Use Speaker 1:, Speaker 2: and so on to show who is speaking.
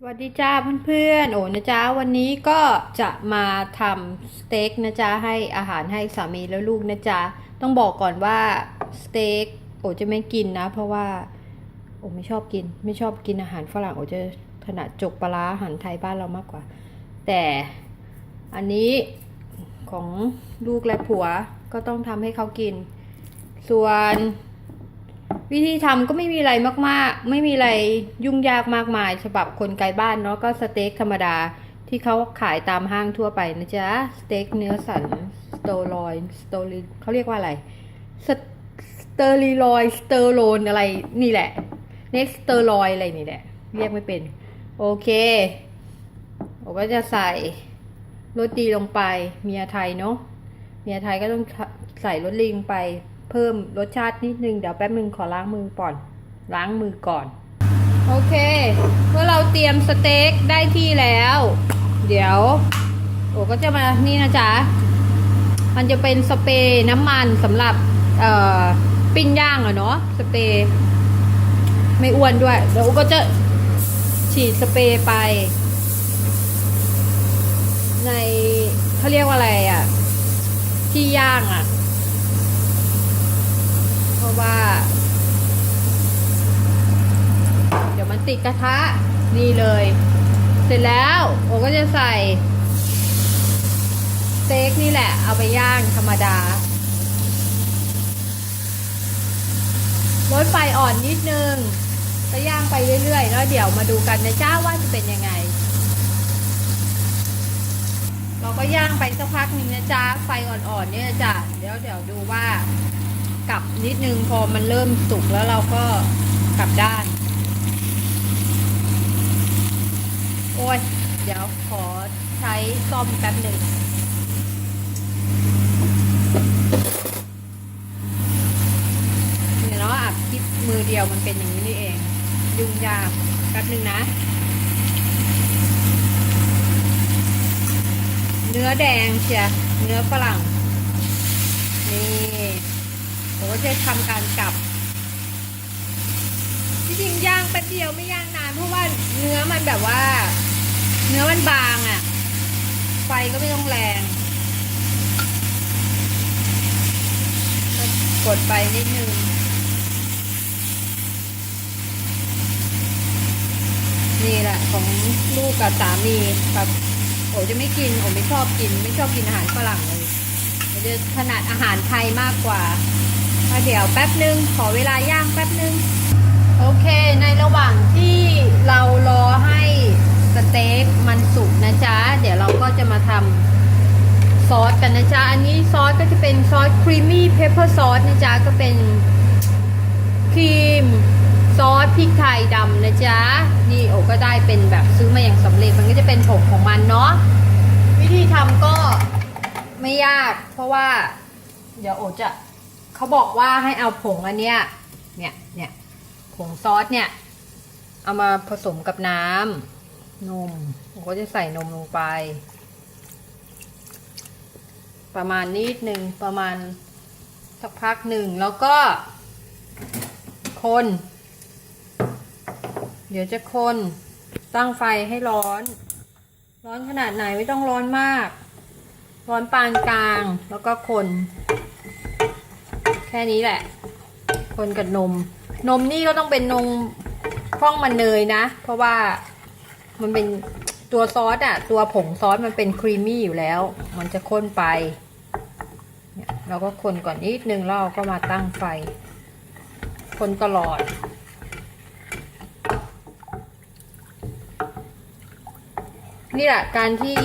Speaker 1: สวัสดีจ้าเพื่อนๆโอ้นะจ๊ะวันนี้ก็จะมาทำสเต็กนะจ๊ะให้อาหารให้สามีแล้วลูกนะจ๊ะต้องบอกก่อนว่าสเต็กโอ้จะไม่กินนะ เพราะว่าโอ้ไม่ชอบกิน ไม่ชอบกินอาหารฝรั่งโอ้จะถนัดจกปลาร้าอาหารไทยบ้านเรามากกว่า แต่อันนี้ของลูกและผัวก็ต้องทำให้เขากิน ส่วน วิธีทำก็ไม่มีอะไรมากๆ ไม่มีอะไรยุ่งยากมากมาย ฉบับคนไกลบ้านเนาะก็สเต็กธรรมดาที่เขาขายตามห้างทั่วไปนะจ๊ะ สเต็กเนื้อสันสโตรอยสโตลิเขาเรียกว่าอะไรสเตอริลอยสเตอโรนอะไรนี่แหละเน็กสเตอรอยอะไรนี่แหละ เรียกไม่เป็น โอเคผมก็จะใส่รสดีลงไปเมียไทยเนาะเมียไทยก็ต้องใส่รสดีลงไป เพิ่มรสชาตินิดนึง เดี๋ยวแป๊บนึงขอล้างมือก่อน ล้างมือก่อน โอเค เมื่อเราเตรียมสเต็กได้ที่แล้ว เดี๋ยว โอ้ก็จะมานี่นะจ๊ะ มันจะเป็นสเปรย์น้ำมันสำหรับเอ่อปิ้งย่างอะเนาะสเปรย์ไม่อ้วนด้วย เดี๋ยวโอ้ก็จะฉีดสเปรย์ไป ในเขาเรียกว่าอะไรอะที่ย่างอะ ราะว่า เดี๋ยวมันติดกระทะนี่เลย เสร็จแล้วโอก็จะใส่สเต็กนี่แหละ เอาไปย่างธรรมดาลดไฟอ่อนนิดนึงก็ย่างไปเรื่อยๆ แล้วเดี๋ยวมาดูกันนะจ้าว่าจะเป็นยังไง เราก็ย่างไปสักพักหนึ่งนะจ๊ะไฟอ่อนๆเนี่ยจ้ะเดี๋ยวเดี๋ยวดูว่า กลับนิดนึงพอมันเริ่มสุกแล้วเราก็กลับด้าน โอ้ย เดี๋ยวขอใช้ซ่อมแป๊บหนึ่งเนี่ยเนาะอัดคลิปมือเดียวมันเป็นอย่างนี้นี่เอง ยุ่งยากแป๊บหนึ่งนะเนื้อแดงเชียเนื้อฝรั่ง นี่ผม ก็จะทำการกลับที่จริงย่างแป๊บเดียวไม่ย่างนานเพราะว่าเนื้อมันแบบว่า เนื้อมันบางอะ่ะ ไฟก็ไม่ต้องแรงกดไปนิดนึงนี่แหละของลูกกับสามีแบบโอจะไม่กินโอไม่ชอบกิน ไม่ชอบกินอาหารฝรั่งเลยจะถนัดอาหารไทยมากกว่า เดี๋ยวแป๊บนึง ขอเวลาย่างแป๊บนึง โอเค ในระหว่างที่เรารอให้สเต็กมันสุกนะจ๊ะ เดี๋ยวเราก็จะมาทำซอสกันนะจ๊ะ อันนี้ซอสก็จะเป็นซอสครีมมี่เพปเปอร์ซอสนะจ๊ะ ก็เป็นครีมซอสพริกไทยดำนะจ๊ะ นี่โอก็ได้เป็นแบบซื้อมาอย่างสำเร็จ มันก็จะเป็นผงของมันเนาะ วิธีทำก็ไม่ยาก เพราะว่า เดี๋ยวโอจะ เขาบอกว่าให้เอาผงอันเนี้ย เนี่ยเนี่ยผงซอสเนี่ย เอามาผสมกับน้ำนมผมก็จะใส่นมลงไป ประมาณนิดหนึ่งประมาณสักพักหนึ่งแล้วก็ คน เดี๋ยวจะคนตั้งไฟให้ร้อน ร้อนขนาดไหนไม่ต้องร้อนมาก ร้อนปานกลางแล้วก็คน ค่นี้แหละ คนกับนม นมนี่ก็ต้องเป็นนมฟ่องมันเนยนะ เพราะว่ามันเป็นตัวซอสอะตัวผงซอสมันเป็นครีมมี่อยู่แล้ว มันจะข้นไปเนี่ยเราก็คนก่อนนิดนึงแล้วเราก็มาตั้งไฟ คนตลอด นี่แหละการที่